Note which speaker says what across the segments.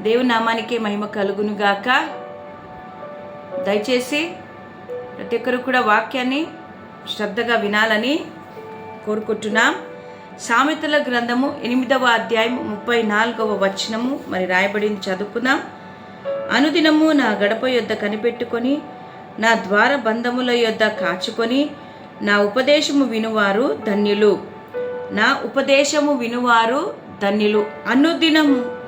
Speaker 1: దేవునామానికే మహిమ కలుగును గాక. దయచేసి ప్రతి ఒక్కరు కూడా వాక్యాన్ని శ్రద్ధగా వినాలని కోరుకుంటున్నాం. సామెతల గ్రంథము ఎనిమిదవ అధ్యాయం ముప్పై నాలుగవ వచనము మరి రాయబడింది చదువుకుందాం. అనుదినము నా గడప యొద్ద కనిపెట్టుకొని నా ద్వార బంధముల యొద్ద కాచుకొని నా ఉపదేశము వినువారు ధన్యులు. నా ఉపదేశము వినువారు ధన్యులు. అనుదినము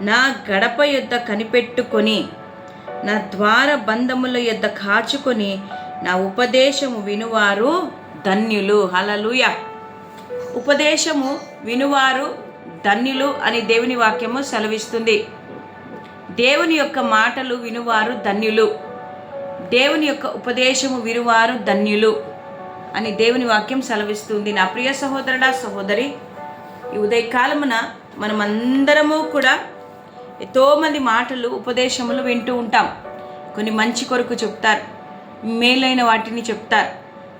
Speaker 1: నా గడప యొద్ద కనిపెట్టుకొని నా ద్వార బంధముల యొద్ద కాచుకొని నా ఉపదేశము వినువారు ధన్యులు. హలలుయ ఉపదేశము వినువారు ధన్యులు అని దేవుని వాక్యము సెలవిస్తుంది. దేవుని యొక్క మాటలు వినువారు ధన్యులు. దేవుని యొక్క ఉపదేశము వినువారు ధన్యులు అని దేవుని వాక్యం సెలవిస్తుంది. నా ప్రియ సహోదరుడా సహోదరి ఈ ఉదయకాలమున మనమందరము కూడా ఎంతో మంది మాటలు ఉపదేశములు వింటూ ఉంటాం. కొన్ని మంచి కొరకు చెప్తారు. మేలైన వాటిని చెప్తారు.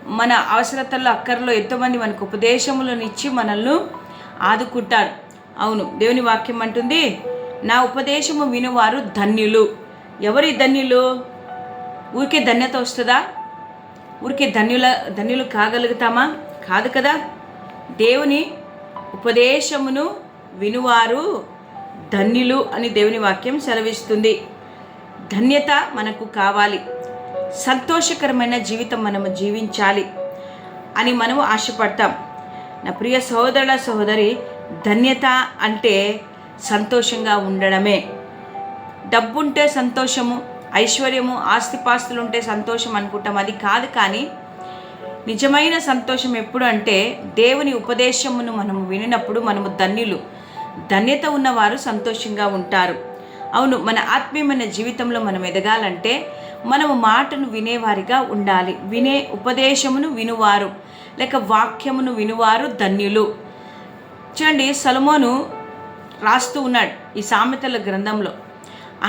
Speaker 1: మన అవసరతల్లో అక్కర్లో ఎంతోమంది మనకు ఉపదేశములను ఇచ్చి మనల్ని ఆదుకుంటారు. అవును దేవుని వాక్యం అంటుంది నా ఉపదేశము వినువారు ధన్యులు. ఎవరి ధన్యులు? ఊరికే ధన్యత వస్తుందా? ఊరికే ధన్యుల ధన్యులు కాగలుగుతామా? కాదు కదా? దేవుని ఉపదేశమును వినువారు ధన్యులు అని దేవుని వాక్యం సెలవిస్తుంది. ధన్యత మనకు కావాలి. సంతోషకరమైన జీవితం మనము జీవించాలి అని మనము ఆశపడతాం. నా ప్రియ సహోదరుల సహోదరి ధన్యత అంటే సంతోషంగా ఉండడమే. డబ్బుంటే సంతోషము ఐశ్వర్యము ఆస్తిపాస్తులు ఉంటే సంతోషం అనుకుంటాం. అది కాదు కానీ నిజమైన సంతోషం ఎప్పుడు అంటే దేవుని ఉపదేశమును మనము వినినప్పుడు మనము ధన్యులు. ధన్యత ఉన్నవారు సంతోషంగా ఉంటారు. అవును మన ఆత్మీయమైన జీవితంలో మనం ఎదగాలంటే మనము మాటను వినేవారిగా ఉండాలి. వినే ఉపదేశమును వినువారు. లేక వాక్యమును వినువారు ధన్యులు. చూడండి సలమోను రాస్తూ ఉన్నాడు ఈ సామెతల గ్రంథంలో.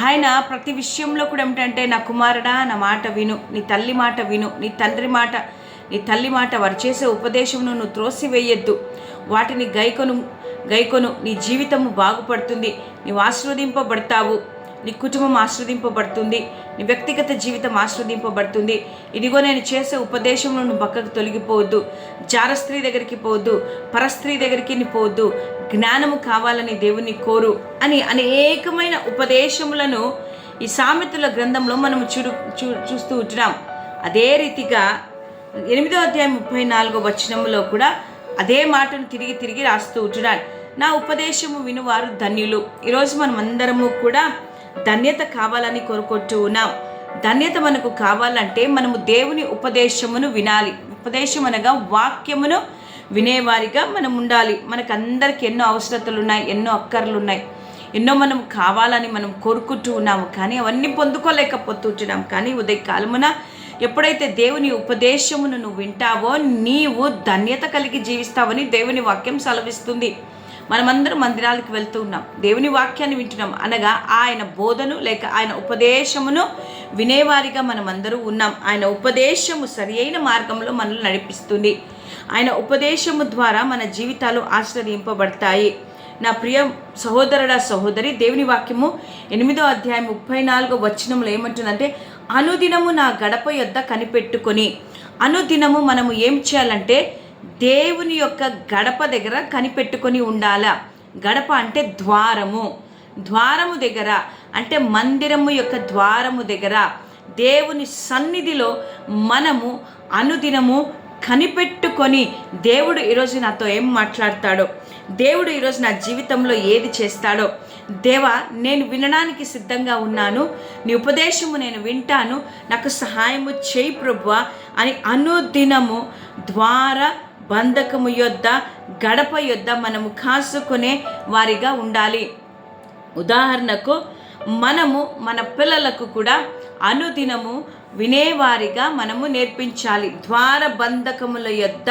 Speaker 1: ఆయన ప్రతి విషయంలో కూడా ఏమిటంటే నా కుమారుడా నా మాట విను. నీ తల్లి మాట విను. నీ తండ్రి మాట నీ తల్లి మాట వారు చేసే ఉపదేశమును నువ్వు త్రోసివేయొద్దు. వాటిని గైకొను గైకొను నీ జీవితము బాగుపడుతుంది నీవు ఆశీర్వదింపబడతావు నీ కుటుంబం ఆశ్రదింపబడుతుంది నీ వ్యక్తిగత జీవితం ఆశ్రదింపబడుతుంది ఇదిగో నేను చేసే ఉపదేశంలో నువ్వు పక్కకు తొలగిపోవద్దు జార స్త్రీ దగ్గరికి పోవద్దు పరస్త్రీ దగ్గరికి పోవద్దు జ్ఞానము కావాలని దేవుని కోరు అని అనేకమైన ఉపదేశములను ఈ సామెతల గ్రంథంలో మనము చూడు చూ చూస్తూ ఉంటున్నాం. అదే రీతిగా ఎనిమిదో అధ్యాయం ముప్పై నాలుగో వచనంలో కూడా అదే మాటను తిరిగి తిరిగి రాస్తూ ఉంటున్నాడు నా ఉపదేశము వినువారు ధన్యులు. ఈరోజు మనం అందరము కూడా ధన్యత కావాలని కోరుకుంటూ ఉన్నాం. ధన్యత మనకు కావాలంటే మనము దేవుని ఉపదేశమును వినాలి. ఉపదేశం అనగా వాక్యమును వినేవారిగా మనం ఉండాలి. మనకు అందరికి ఎన్నో అవసరతలు ఉన్నాయి ఎన్నో అక్కర్లు ఉన్నాయి ఎన్నో మనం కావాలని మనం కోరుకుంటూ ఉన్నాము. కానీ అవన్నీ పొందుకోలేకపోతున్నాం కానీ ఉదయకాలమున ఎప్పుడైతే దేవుని ఉపదేశమును నువ్వు వింటావో నీవు ధన్యత కలిగి జీవిస్తావని దేవుని వాక్యం సెలవిస్తుంది. మనమందరం మందిరాలకు వెళ్తూ ఉన్నాం. దేవుని వాక్యాన్ని వింటున్నాం. అనగా ఆయన బోధను లేక ఆయన ఉపదేశమును వినేవారిగా మనమందరూ ఉన్నాం. ఆయన ఉపదేశము సరి అయిన మార్గంలో మనల్ని నడిపిస్తుంది. ఆయన ఉపదేశము ద్వారా మన జీవితాలు ఆశ్రయింపబడతాయి నా ప్రియ సహోదరుడ సహోదరి దేవుని వాక్యము ఎనిమిదో అధ్యాయం ముప్పై నాలుగో వచనంలో ఏమంటుందంటే అనుదినము నా గడప యొద్ద కనిపెట్టుకొని అనుదినము మనము ఏం చేయాలంటే దేవుని యొక్క గడప దగ్గర కనిపెట్టుకొని ఉండాల. గడప అంటే ద్వారము. ద్వారము దగ్గర అంటే మందిరము యొక్క ద్వారము దగ్గర దేవుని సన్నిధిలో మనము అనుదినము కనిపెట్టుకొని దేవుడు ఈరోజు నాతో ఏం మాట్లాడతాడో దేవుడు ఈరోజు నా జీవితంలో ఏది చేస్తాడో దేవా నేను వినడానికి సిద్ధంగా ఉన్నాను నీ ఉపదేశము నేను వింటాను నాకు సహాయము చేయి ప్రభువ అని అనుదినము ద్వారా బంధకము యొద్ద గడప యొద్ద మనము కాసుకునే వారిగా ఉండాలి. ఉదాహరణకు మనము మన పిల్లలకు కూడా అనుదినము వినేవారిగా మనము నేర్పించాలి. ద్వార బంధకముల యొద్ద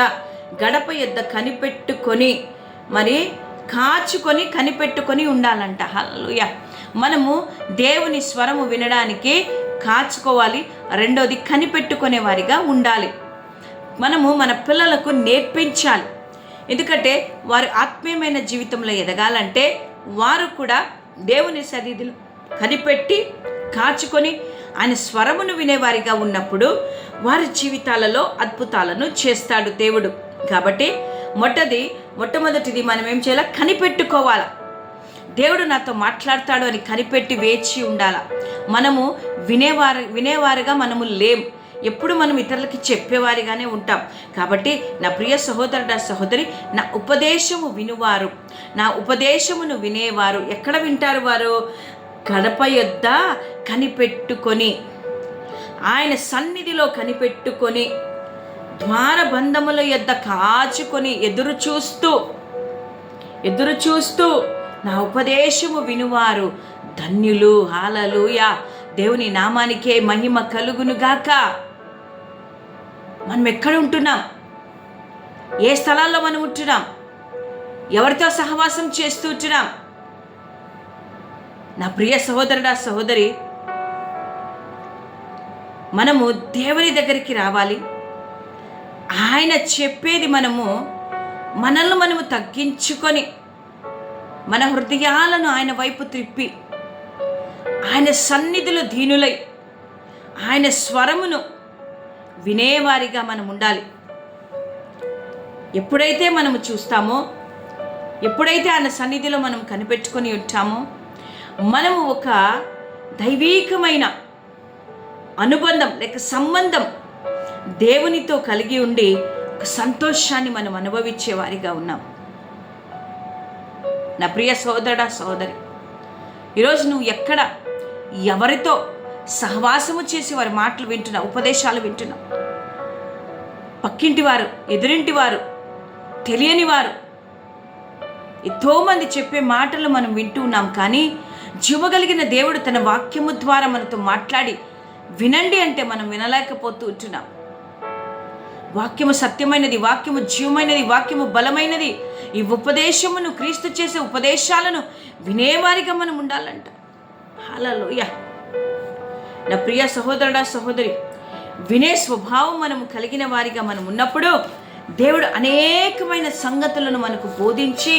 Speaker 1: గడప యొద్ద కనిపెట్టుకొని మరి కాచుకొని కనిపెట్టుకొని ఉండాలంట. హల్లుయ మనము దేవుని స్వరము వినడానికి కాచుకోవాలి. రెండోది కనిపెట్టుకునే వారిగా ఉండాలి. మనము మన పిల్లలకు నేర్పించాలి. ఎందుకంటే వారు ఆత్మీయమైన జీవితంలో ఎదగాలంటే వారు కూడా దేవుని సన్నిధిలో కనిపెట్టి కాచుకొని ఆయన స్వరమును వినేవారిగా ఉన్నప్పుడు వారి జీవితాలలో అద్భుతాలను చేస్తాడు దేవుడు. కాబట్టి మొట్టది మొట్టమొదటిది మనం ఏం చేయాలి? కనిపెట్టుకోవాలా. దేవుడు నాతో మాట్లాడతాడు అని కనిపెట్టి వేచి ఉండాల. మనము వినేవారు వినేవారుగా మనము లేం. ఎప్పుడు మనం ఇతరులకి చెప్పేవారిగానే ఉంటాం. కాబట్టి నా ప్రియ సహోదరుడ సహోదరి నా ఉపదేశము వినువారు. నా ఉపదేశమును వినేవారు. ఎక్కడ వింటారు వారు? గడప యొద్ద కనిపెట్టుకొని ఆయన సన్నిధిలో కనిపెట్టుకొని ద్వారబంధముల యొద్ద కాచుకొని ఎదురు చూస్తూ ఎదురు చూస్తూ నా ఉపదేశము వినువారు. ధన్యులు హాలలుయా. దేవుని నామానికే మహిమ కలుగునుగాక మనం ఎక్కడ ఉంటున్నాం? ఏ స్థలాల్లో మనం ఉంటున్నాం? ఎవరితో సహవాసం చేస్తూ ఉంటున్నాం? నా ప్రియ సహోదరుడా సహోదరి మనము దేవుని దగ్గరికి రావాలి. ఆయన చెప్పేది మనము మనల్ని మనము తగ్గించుకొని మన హృదయాలను ఆయన వైపు త్రిప్పి ఆయన సన్నిధిలో దీనులై ఆయన స్వరమును వినేవారిగా మనం ఉండాలి. ఎప్పుడైతే మనము చూస్తామో ఎప్పుడైతే ఆయన సన్నిధిలో మనం కనిపెట్టుకొని ఉంటామో మనము ఒక దైవీకమైన అనుబంధం లేక సంబంధం దేవునితో కలిగి ఉండి ఒక సంతోషాన్ని మనం అనుభవించే వారిగా ఉన్నాం. నా ప్రియ సోదరుడా సోదరి ఈరోజు నువ్వు ఎక్కడ? ఎవరితో సహవాసము చేసి వారి మాటలు వింటున్నావు ఉపదేశాలు వింటున్నావు? పక్కింటి వారు ఎదురింటి వారు తెలియని వారు ఎంతోమంది చెప్పే మాటలు మనం వింటూ ఉన్నాం కానీ జీవగలిగిన దేవుడు తన వాక్యము ద్వారా మనతో మాట్లాడి వినండి అంటే మనం వినలేకపోతూ ఉంటున్నాం. వాక్యము సత్యమైనది వాక్యము జీవమైనది వాక్యము బలమైనది ఈ ఉపదేశమును క్రీస్తు చేసే ఉపదేశాలను వినేవారిగా మనం ఉండాలంట. హలలోయ నా ప్రియ సహోదరుడా సహోదరి వినే స్వభావం మనము కలిగిన వారిగా మనం ఉన్నప్పుడు దేవుడు అనేకమైన సంగతులను మనకు బోధించి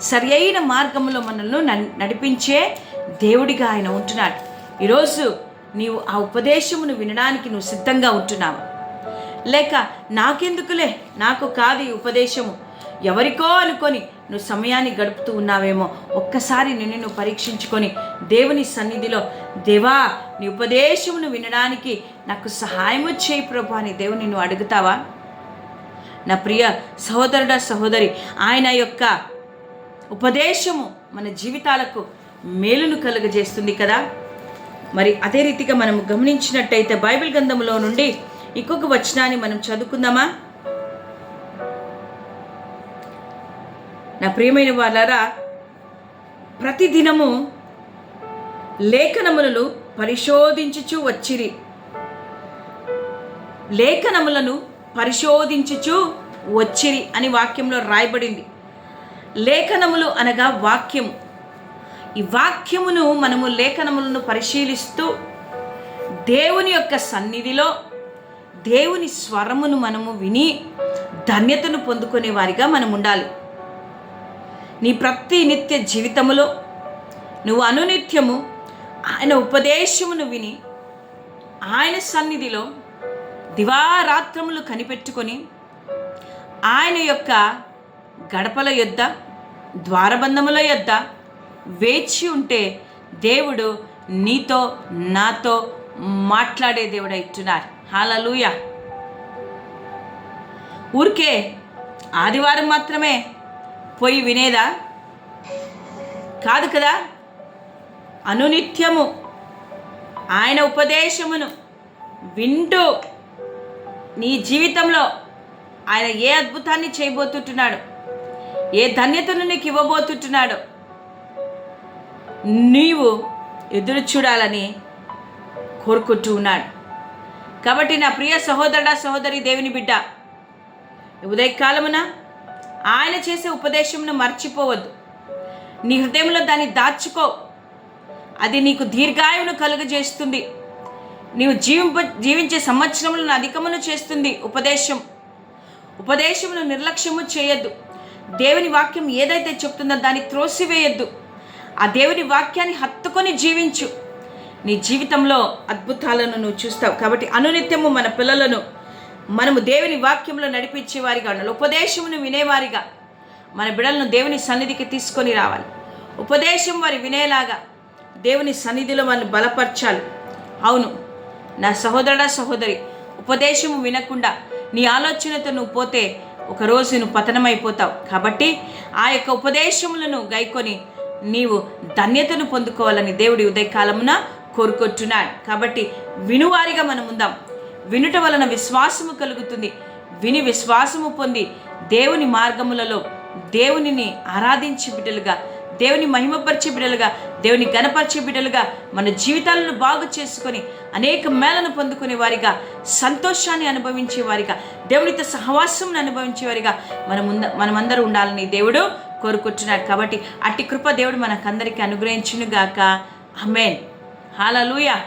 Speaker 1: సరి అయిన మార్గంలో మనల్ని నడిపించే దేవుడిగా ఆయన ఉంటున్నాడు. ఈరోజు నీవు ఆ ఉపదేశమును వినడానికి నువ్వు సిద్ధంగా ఉంటున్నావా. లేక నాకెందుకులే? నాకు కాదు ఈ ఉపదేశము. ఎవరికో అనుకొని నువ్వు సమయాన్ని గడుపుతూ ఉన్నావేమో ఒక్కసారి నిన్ను నువ్వు పరీక్షించుకొని దేవుని సన్నిధిలో దేవా నీ ఉపదేశమును వినడానికి నాకు సహాయము చేయి ప్రభు అని దేవుని నువ్వు అడుగుతావా? నా ప్రియ సహోదరుడ సహోదరి ఆయన యొక్క ఉపదేశము మన జీవితాలకు మేలును కలుగజేస్తుంది కదా? మరి అదే రీతిగా మనం గమనించినట్టయితే బైబిల్ గ్రంథంలో నుండి ఇంకొక వచనాన్ని మనం చదువుకుందామా? నా ప్రియమైన వాళ్ళారా ప్రతిదినము లేఖనములను పరిశోధించుచు వచ్చిరి. లేఖనములను పరిశోధించుచు వచ్చిరి అని వాక్యంలో రాయబడింది. లేఖనములు అనగా వాక్యము. ఈ వాక్యమును మనము లేఖనములను పరిశీలిస్తూ దేవుని యొక్క సన్నిధిలో దేవుని స్వరమును మనము విని ధన్యతను పొందుకునే వారిగా మనం ఉండాలి. నీ ప్రతి నిత్య జీవితములో నువ్వు అనునిత్యము ఆయన ఉపదేశమును విని ఆయన సన్నిధిలో దివారాత్రములు కనిపెట్టుకొని ఆయన యొక్క గడపల యొద్ద ద్వారబంధముల యొద్ద వేచి ఉంటే దేవుడు నీతో నాతో మాట్లాడే దేవుడు ఇట్టున్నారు హాలలుయ ఊరికే ఆదివారం మాత్రమే పోయి వినేదా? కాదు కదా? అనునిత్యము ఆయన ఉపదేశమును వింటూ నీ జీవితంలో ఆయన ఏ అద్భుతాన్ని చేయబోతుంటున్నాడు? ఏ ధన్యతను నీకు ఇవ్వబోతుంటున్నాడు? నీవు ఎదురు చూడాలని కోరుకుంటూ ఉన్నాడు. కాబట్టి నా ప్రియ సహోదరుడా సహోదరి దేవుని బిడ్డ ఉదయకాలమున ఆయన చేసే ఉపదేశమును మర్చిపోవద్దు. నీ హృదయంలో దాన్ని దాచుకో. అది నీకు దీర్ఘాయువును కలుగజేస్తుంది. నీవు జీవింప జీవించే సంవత్సరములను అధికమును చేస్తుంది ఉపదేశం. ఉపదేశమును నిర్లక్ష్యము చేయొద్దు. దేవుని వాక్యం ఏదైతే చెప్తుందో దాన్ని త్రోసివేయొద్దు. ఆ దేవుని వాక్యాన్ని హత్తుకొని జీవించు. నీ జీవితంలో అద్భుతాలను నువ్వు చూస్తావు. కాబట్టి అనునిత్యము మన పిల్లలను మనము దేవుని వాక్యంలో నడిపించే వారిగా ఉండాలి. ఉపదేశమును వినేవారిగా మన బిడలను దేవుని సన్నిధికి తీసుకొని రావాలి. ఉపదేశం వారి వినేలాగా దేవుని సన్నిధిలో వారిని బలపరచాలి. అవును నా సహోదరుడ సహోదరి ఉపదేశము వినకుండా నీ ఆలోచనతో నువ్వు పోతే ఒకరోజు నువ్వు పతనమైపోతావు. కాబట్టి ఆ యొక్క ఉపదేశములను గైకొని నీవు ధన్యతను పొందుకోవాలని దేవుడి ఉదయకాలమున కోరుకొచ్చున్నాడు కాబట్టి వినువారిగా మనం ఉందాం. వినుట వలన విశ్వాసము కలుగుతుంది. విని విశ్వాసము పొంది దేవుని మార్గములలో దేవునిని ఆరాధించి బిడ్డలుగా దేవుని మహిమపరిచే బిడ్డలుగా దేవుని గణపరిచే బిడ్డలుగా మన జీవితాలను బాగు చేసుకొని అనేక మేళను పొందుకునే వారిగా సంతోషాన్ని అనుభవించే వారిగా దేవునితో సహవాసం అనుభవించే వారిగా మనం ముంద మనమందరూ ఉండాలని దేవుడు కోరుకుంటున్నాడు. కాబట్టి అట్టి కృప దేవుడు మనకందరికీ అనుగ్రహించునుగాక. అమేన్ హాలూయా.